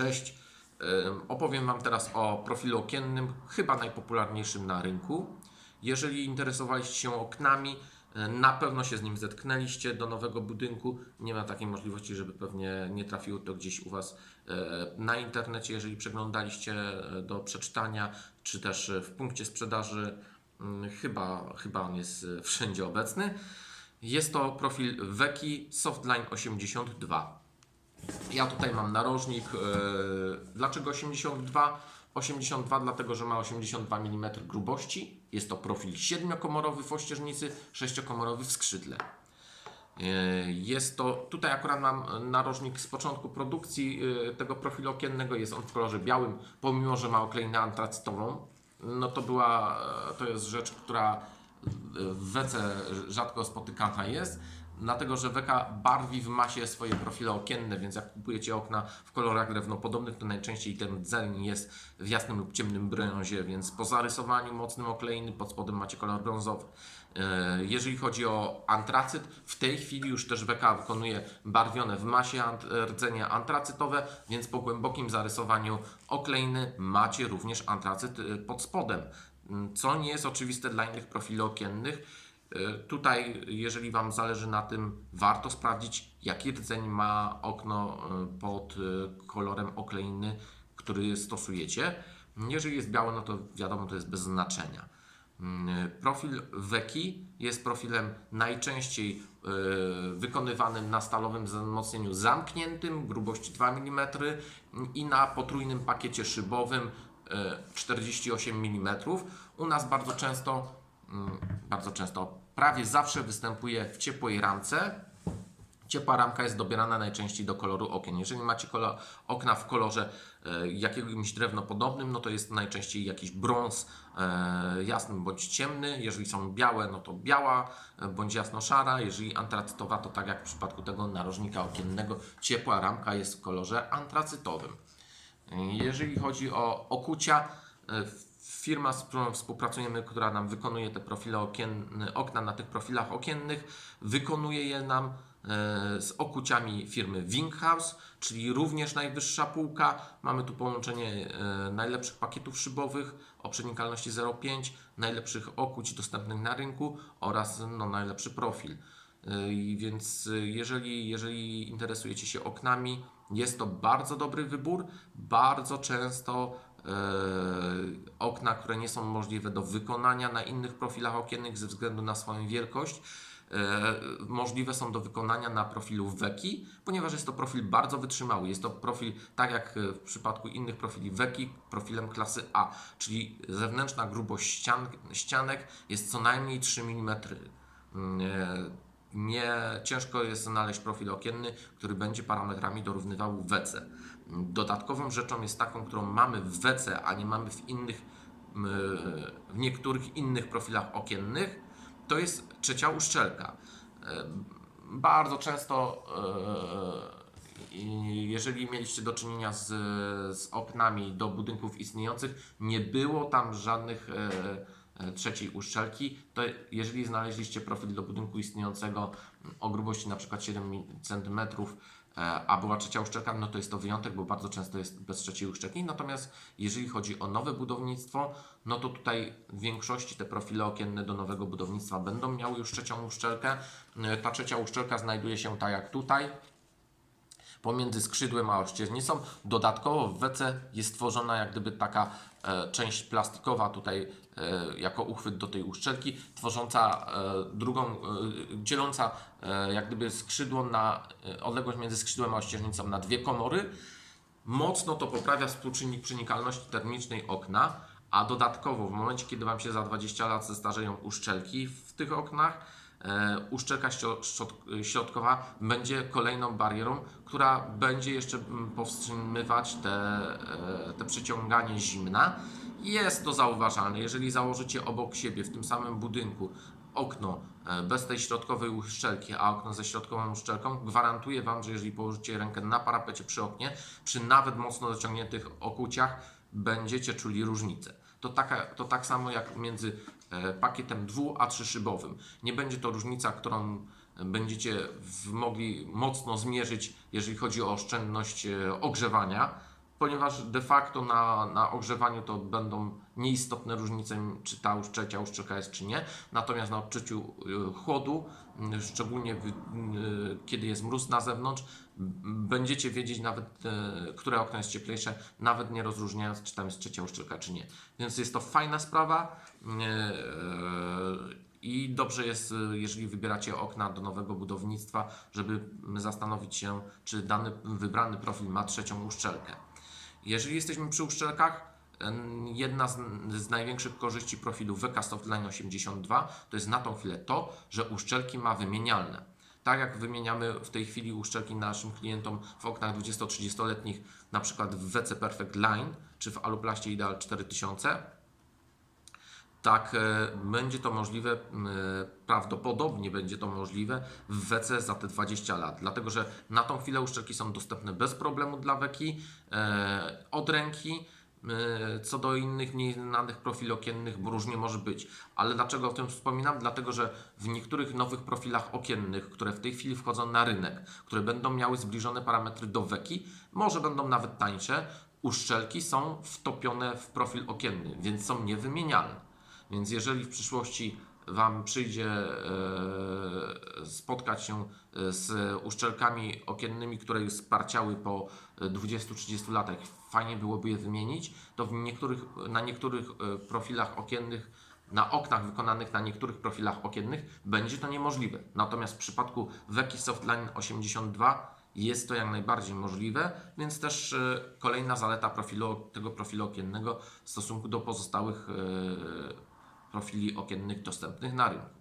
Cześć. Opowiem Wam teraz o profilu okiennym, chyba najpopularniejszym na rynku. Jeżeli interesowaliście się oknami, y, na pewno się z nim zetknęliście do nowego budynku. Nie ma takiej możliwości, żeby pewnie nie trafiło to gdzieś u Was y, na internecie, jeżeli przeglądaliście y, do przeczytania, czy też w punkcie sprzedaży. Ym, Chyba, chyba on jest wszędzie obecny. Jest to profil Weki Softline 82. Ja tutaj mam narożnik. Yy, dlaczego 82? 82 dlatego, że ma 82 mm grubości. Jest to profil 7-komorowy w ościeżnicy, 6-komorowy w skrzydle. Yy, Jest to, tutaj akurat mam narożnik z początku produkcji yy, tego profilu okiennego. Jest on w kolorze białym, pomimo że ma okleinę antracytową. No to była, to jest rzecz, która w wece rzadko spotykana jest, dlatego że weka barwi w masie swoje profile okienne, więc jak kupujecie okna w kolorach drewnopodobnych, to najczęściej ten rdzeń jest w jasnym lub ciemnym brązie, więc po zarysowaniu mocnym okleiny pod spodem macie kolor brązowy. E, Jeżeli chodzi o antracyt, w tej chwili już też weka wykonuje barwione w masie rdzenie antracytowe, więc po głębokim zarysowaniu okleiny macie również antracyt y, pod spodem Mm, co nie jest oczywiste dla innych profili okiennych. Y, Tutaj, jeżeli Wam zależy na tym, warto sprawdzić, jaki rdzeń ma okno y, pod y, kolorem okleiny, który stosujecie. Jeżeli jest białe, no to wiadomo, to jest bez znaczenia. Mm, Profil Weki jest profilem najczęściej wykonywanym na stalowym wzmocnieniu zamkniętym, grubości 2 mm i na potrójnym pakiecie szybowym y, 48 mm. U nas bardzo często, mm, bardzo często, prawie zawsze występuje w ciepłej ramce. Ciepła ramka jest dobierana najczęściej do koloru okien. Jeżeli macie okna w kolorze e, jakimś drewnopodobnym, no to jest najczęściej jakiś brąz e, jasny bądź ciemny. Jeżeli są białe, no to biała e, bądź jasno-szara. Jeżeli antracytowa, to tak jak w przypadku tego narożnika okiennego, ciepła ramka jest w kolorze antracytowym. Jeżeli chodzi o okucia, firma, z którą współpracujemy, która nam wykonuje te profile okienne, okna na tych profilach okiennych, wykonuje je nam e, z okuciami firmy Winghouse, czyli również najwyższa półka. Mamy tu połączenie e, najlepszych pakietów szybowych o przenikalności 0,5, najlepszych okuć dostępnych na rynku oraz no, najlepszy profil. I Więc jeżeli, jeżeli interesujecie się oknami, jest to bardzo dobry wybór. Bardzo często e, okna, które nie są możliwe do wykonania na innych profilach okiennych ze względu na swoją wielkość, e, możliwe są do wykonania na profilu Weki, ponieważ jest to profil bardzo wytrzymały. Jest to profil, tak jak w przypadku innych profili Weki, profilem klasy A, czyli zewnętrzna grubość ścian, ścianek jest co najmniej 3 mm. Nie ciężko jest znaleźć profil okienny, który będzie parametrami dorównywał WC. Dodatkową rzeczą jest taką, którą mamy w WC, a nie mamy w innych, w niektórych innych profilach okiennych, to jest trzecia uszczelka. E, Bardzo często, e, jeżeli mieliście do czynienia z, z oknami do budynków istniejących, nie było tam żadnych e, trzeciej uszczelki, to jeżeli znaleźliście profil do budynku istniejącego o grubości na przykład 7 cm, e, a była trzecia uszczelka, no to jest to wyjątek, bo bardzo często jest bez trzeciej uszczelki. Natomiast jeżeli chodzi o nowe budownictwo, no to tutaj w większości te profile okienne do nowego budownictwa będą miały już trzecią uszczelkę. E, Ta trzecia uszczelka znajduje się tak jak tutaj, pomiędzy skrzydłem a ościeżnicą. Dodatkowo w WC jest tworzona jak gdyby taka e, część plastikowa tutaj e, jako uchwyt do tej uszczelki, tworząca e, drugą, dzieląca jak gdyby skrzydło na odległość między skrzydłem a ościeżnicą na dwie komory. Mocno to poprawia współczynnik przenikalności termicznej okna, a dodatkowo w momencie, kiedy Wam się za 20 lat zestarzeją uszczelki w tych oknach, uszczelka ścio- szczot- środkowa będzie kolejną barierą, która będzie jeszcze mm, powstrzymywać te, e, te przyciąganie zimna. Jest to zauważalne. Jeżeli założycie obok siebie w tym samym budynku okno e, bez tej środkowej uszczelki, a okno ze środkową uszczelką, gwarantuję Wam, że jeżeli położycie rękę na parapecie przy oknie, przy nawet mocno dociągniętych okuciach, będziecie czuli różnicę. To, taka, to tak samo jak między e, pakietem dwu a trzyszybowym. Nie będzie to różnica, którą będziecie mogli mocno zmierzyć, jeżeli chodzi o oszczędność e, ogrzewania, ponieważ de facto na, na ogrzewaniu to będą nieistotne różnice, czy ta uszczelka uszczelka jest, czy nie. Natomiast na odczuciu y, chłodu, y, szczególnie w, y, kiedy jest mróz na zewnątrz, będziecie wiedzieć nawet, które okno jest cieplejsze, nawet nie rozróżniając, czy tam jest trzecia uszczelka, czy nie. Więc jest to fajna sprawa. I dobrze jest, jeżeli wybieracie okna do nowego budownictwa, żeby zastanowić się, czy dany wybrany profil ma trzecią uszczelkę. Jeżeli jesteśmy przy uszczelkach, jedna z, z największych korzyści profilu WK Softline 82 to jest na tą chwilę to, że uszczelki ma wymienialne. Tak jak wymieniamy w tej chwili uszczelki naszym klientom w oknach 20-30-letnich, na przykład w WC Perfect Line czy w Aluplaście Ideal 4000, tak, e, będzie to możliwe, e, prawdopodobnie będzie to możliwe w WC za te 20 lat, dlatego że na tą chwilę uszczelki są dostępne bez problemu dla Weki, e, od ręki. Co do innych mniej znanych profili okiennych, bo różnie może być. Ale dlaczego o tym wspominam? Dlatego, że w niektórych nowych profilach okiennych, które w tej chwili wchodzą na rynek, które będą miały zbliżone parametry do Weki, może będą nawet tańsze, uszczelki są wtopione w profil okienny, więc są niewymienialne. Więc jeżeli w przyszłości Wam przyjdzie e, spotkać się e, z uszczelkami okiennymi, które już sparciały po e, 20-30 latach, fajnie byłoby je wymienić, to niektórych, na niektórych e, profilach okiennych, na oknach wykonanych na niektórych profilach okiennych będzie to niemożliwe. Natomiast w przypadku Weki Softline 82 jest to jak najbardziej możliwe, więc też kolejna zaleta profilu, tego profilu okiennego w stosunku do pozostałych profili okiennych dostępnych na rynku.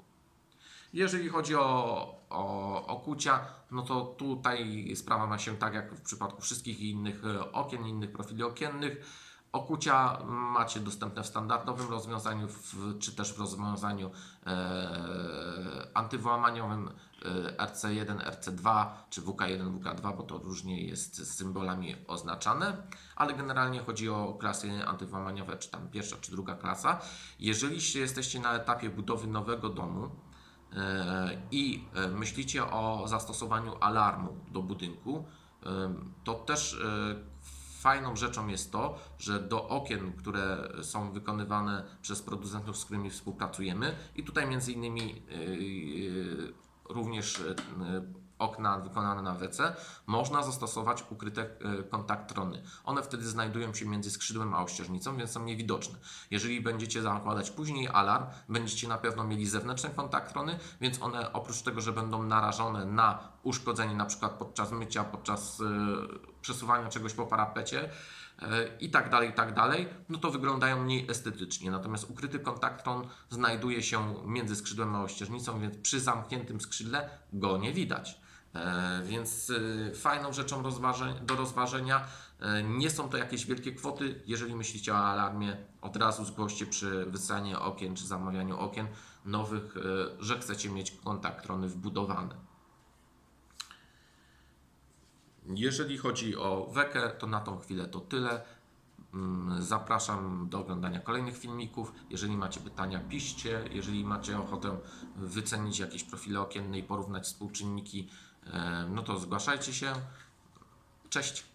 Jeżeli chodzi o, o okucia, no to tutaj sprawa ma się tak jak w przypadku wszystkich innych e, okien, innych profili okiennych. Okucia macie dostępne w standardowym rozwiązaniu, w, czy też w rozwiązaniu e, antywołamaniowym e, RC1, RC2 czy WK1, WK2, bo to różnie jest z symbolami oznaczane, ale generalnie chodzi o klasy antywołamaniowe, czy tam pierwsza, czy druga klasa. Jeżeli jesteście na etapie budowy nowego domu, e, i e, myślicie o zastosowaniu alarmu do budynku, e, to też fajną rzeczą jest to, że do okien, które są wykonywane przez producentów, z którymi współpracujemy, i tutaj między innymi e, e, również e, okna wykonane na WC, można zastosować ukryte e, kontaktrony. One wtedy znajdują się między skrzydłem a ościeżnicą, więc są niewidoczne. Jeżeli będziecie zakładać później alarm, będziecie na pewno mieli zewnętrzne kontaktrony, więc one oprócz tego, że będą narażone na uszkodzenie na przykład podczas mycia, podczas e, przesuwania czegoś po parapecie, e, i tak dalej, i tak dalej, no to wyglądają mniej estetycznie. Natomiast ukryty kontaktron znajduje się między skrzydłem a ościeżnicą, więc przy zamkniętym skrzydle go nie widać. E, Więc e, fajną rzeczą do rozważenia. E, Nie są to jakieś wielkie kwoty. Jeżeli myślicie o alarmie, od razu zgłoście przy wysłaniu okien czy zamawianiu okien nowych, że chcecie mieć kontaktrony wbudowane. Jeżeli chodzi o Wekę, to na tą chwilę to tyle. Mm, Zapraszam do oglądania kolejnych filmików. Jeżeli macie pytania, piszcie. Jeżeli macie ochotę wycenić jakieś profile okienne i porównać współczynniki, no to zgłaszajcie się. Cześć.